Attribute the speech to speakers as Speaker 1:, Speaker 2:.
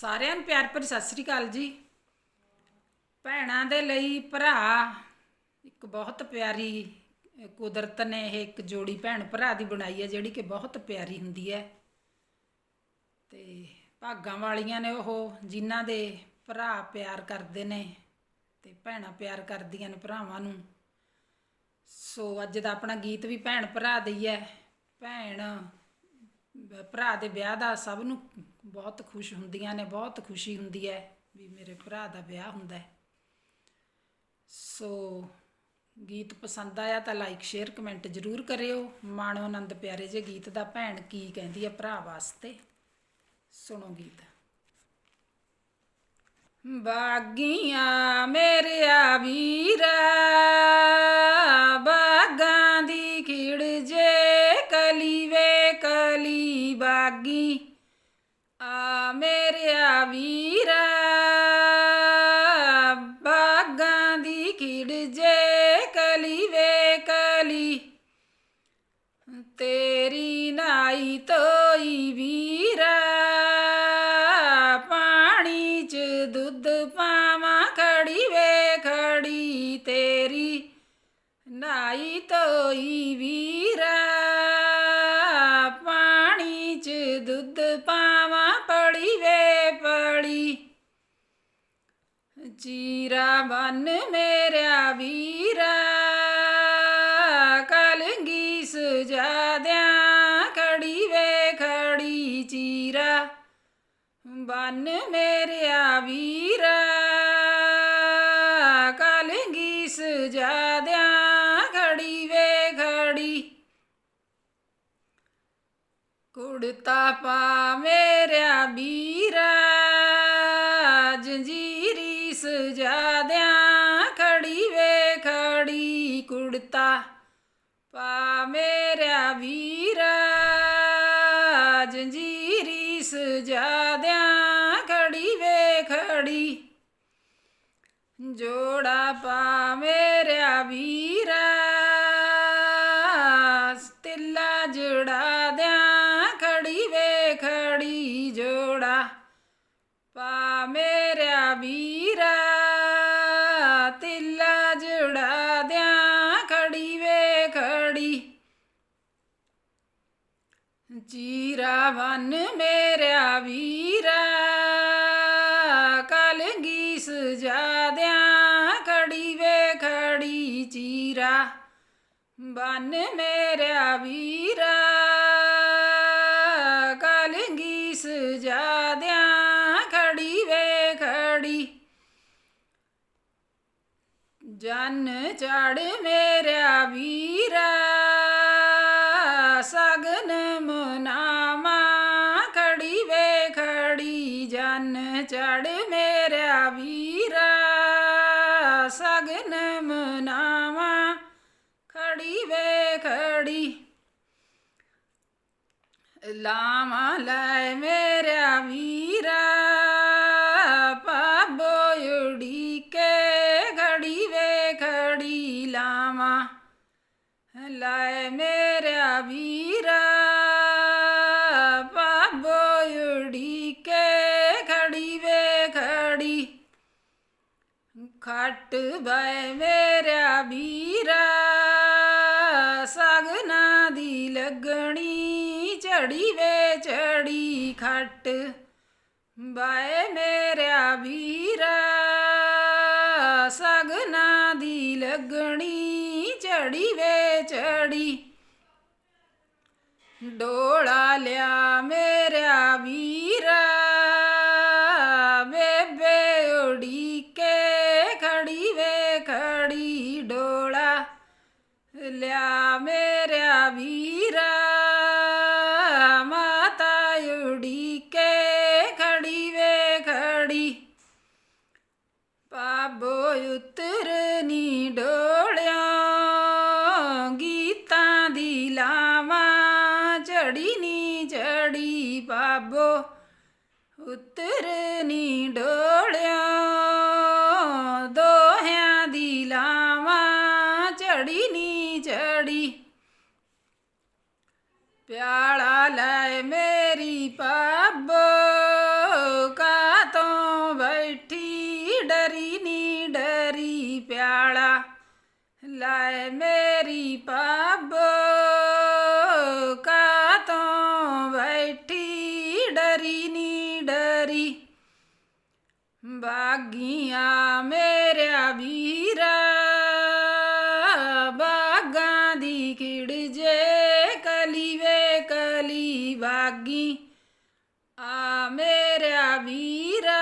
Speaker 1: ਸਾਰਿਆਂ ਨੂੰ ਪਿਆਰ ਭਰੀ ਸਤਿ ਸ੍ਰੀ ਅਕਾਲ ਜੀ। ਭੈਣਾਂ ਦੇ ਲਈ ਭਰਾ ਇੱਕ ਬਹੁਤ ਪਿਆਰੀ ਕੁਦਰਤ ਨੇ ਇਹ ਇੱਕ ਜੋੜੀ ਭੈਣ ਭਰਾ ਦੀ ਬਣਾਈ ਹੈ, ਜਿਹੜੀ ਕਿ ਬਹੁਤ ਪਿਆਰੀ ਹੁੰਦੀ ਹੈ। ਤੇ ਭਾਗਾਂ ਵਾਲੀਆਂ ਨੇ ਉਹ ਜਿਨ੍ਹਾਂ ਦੇ ਭਰਾ ਪਿਆਰ ਕਰਦੇ ਨੇ ਤੇ ਭੈਣਾਂ ਪਿਆਰ ਕਰਦੀਆਂ ਨੇ ਭਰਾਵਾਂ ਨੂੰ। ਸੋ ਅੱਜ ਦਾ ਆਪਣਾ ਗੀਤ ਵੀ ਭੈਣ ਭਰਾ ਦਾ ਹੀ ਹੈ। ਭੈਣ, ਭਰਾ ਦੇ ਵਿਆਹ ਦਾ ਸਭ ਨੂੰ ਬਹੁਤ ਖੁਸ਼ ਹੁੰਦੀਆਂ ਨੇ, ਬਹੁਤ ਖੁਸ਼ੀ ਹੁੰਦੀ ਹੈ ਵੀ ਮੇਰੇ ਭਰਾ ਦਾ ਵਿਆਹ ਹੁੰਦਾ ਹੈ। ਸੋ ਗੀਤ ਪਸੰਦ ਆਇਆ ਤਾਂ ਲਾਈਕ ਸ਼ੇਅਰ ਕਮੈਂਟ ਜ਼ਰੂਰ ਕਰਿਓ। ਮਾਣੋ ਆਨੰਦ ਪਿਆਰੇ ਜੇ ਗੀਤ ਦਾ ਭੈਣ ਕੀ ਕਹਿੰਦੀ ਹੈ ਭਰਾ ਵਾਸਤੇ? ਸੁਣੋ ਗੀਤ। ਬਾਗੀਆਂ ਮੇਰਿਆ ਵੀਰਾ ਤੋਈ ਵੀਰਾ, ਪਾਣੀ ਚ ਦੁੱਧ ਪਾਵਾਂ, ਪੜੀ ਵੇ ਪੜੀ। ਜੀਰਾ ਬਨ ਮੇਰਾ ਵੀਰਾ ਕਲਗੀ ਸਜਾਦਿਆਂ ਖੜੀ ਵੇ ਖੜੀ ਜੀਰਾ ਬਨ ਮੇਰਾ ਵੀਰਾ। ਕੁੜਤਾ ਪਾ ਮੇਰਿਆ ਵੀਰਾ, ਜੰਜੀਰੀ ਸਜਾਦਿਆਂ ਖੜੀ ਵੇ ਖੜੀ ਕੁੜਤਾ ਪਾ ਮੇਰਿਆ ਵੀਰਾ, ਜੰਜੀਰੀ ਸਜਾਦਿਆਂ ਖੜੀ ਵੇ ਖੜੀ ਜੋੜਾ ਪਾ ਵੇ ਜੋੜਾ, ਪਾ ਮੇਰਾ ਵੀਰਾ, ਤਿੱਲਾ ਜੁੜਾ ਦਿਆਂ ਖੜੀ ਵੇ ਖੜੀ। ਜੀਰਾ ਵਨ ਮੇਰਾ ਵੀਰਾ ਕਲਗੀ ਸਜਾ ਦਿਆਂ ਖੜੀ ਵੇ ਖੜੀ ਜੀਰਾ। ਬਨ ਮੇਰਾ ਵੀਰਾ ਜਨ ਚੜ ਮੇਰਿਆ ਵੀਰਾ, ਸਗਨ ਮਨਾਮਾ ਖੜੀ ਵੇ ਖੜੀ ਜਨ ਚੜ ਮੇਰਿਆ ਵੀਰਾ, ਸਗਨ ਮਨਾਮਾ ਖੜੀ ਵੇ ਖੜੀ। ਲਾਮਾ ਲੈ ਮੇਰਿਆ ਮੇਰਿਆ ਵੀਰਾ ਪਾਬੋ ਉਡੀਕੇ ਖੜੀ ਵੇ ਖੜੀ ਖੱਟ ਬੈ ਮੇਰਿਆ ਵੀਰਾ ਸਗਨਾ ਦੀ ਲੱਗਣੀ ਚੜੀ ਵੇ ਚੜੀ ਖੱਟ ਬੈ ਮੇਰਿਆ ਵੀਰਾ ਸਗਨਾ ਦੀ ਲੱਗਣੀ ਚੜੀ ਵੇ ਚੜੀ ਡੋਲਾ ਲਿਆ ਮੇਰਾ ਵੀਰਾ। ਬੇਬੇ ਉਡੀਕੇ ਖੜੀ ਵੇ, ਖੜੀ ਡੋਲਾ ਲਿਆ ਮੇਰਾ ਵੀਰਾ। ਮਾਤਾ ਉਡੀਕੇ ਉਤਰਨੀ ਡੋਲਿਆ ਦੋਹਿਆਂ ਦੀ ਲਾਵਾਂ ਚੜੀ ਨੀ ਚੜੀ। ਪਿਆਲਾ ਲੈ ਮੇਰੀ ਪਾਬੋ ਕਾ ਡਰੀ ਨੀ ਡਰੀ ਪਿਆਲਾ? ਲੈ ਮੇਰੀ ਪੱਬ ਬਾਗੀਆਂ ਮੇਰਿਆ ਵੀਰਾ ਬਾਗਾਂ ਦੀ ਕਿੜ ਜੇ ਕਲੀ ਵੇ ਕਲੀ ਬਾਗੀ। ਆ ਮੇਰਿਆ ਵੀਰਾ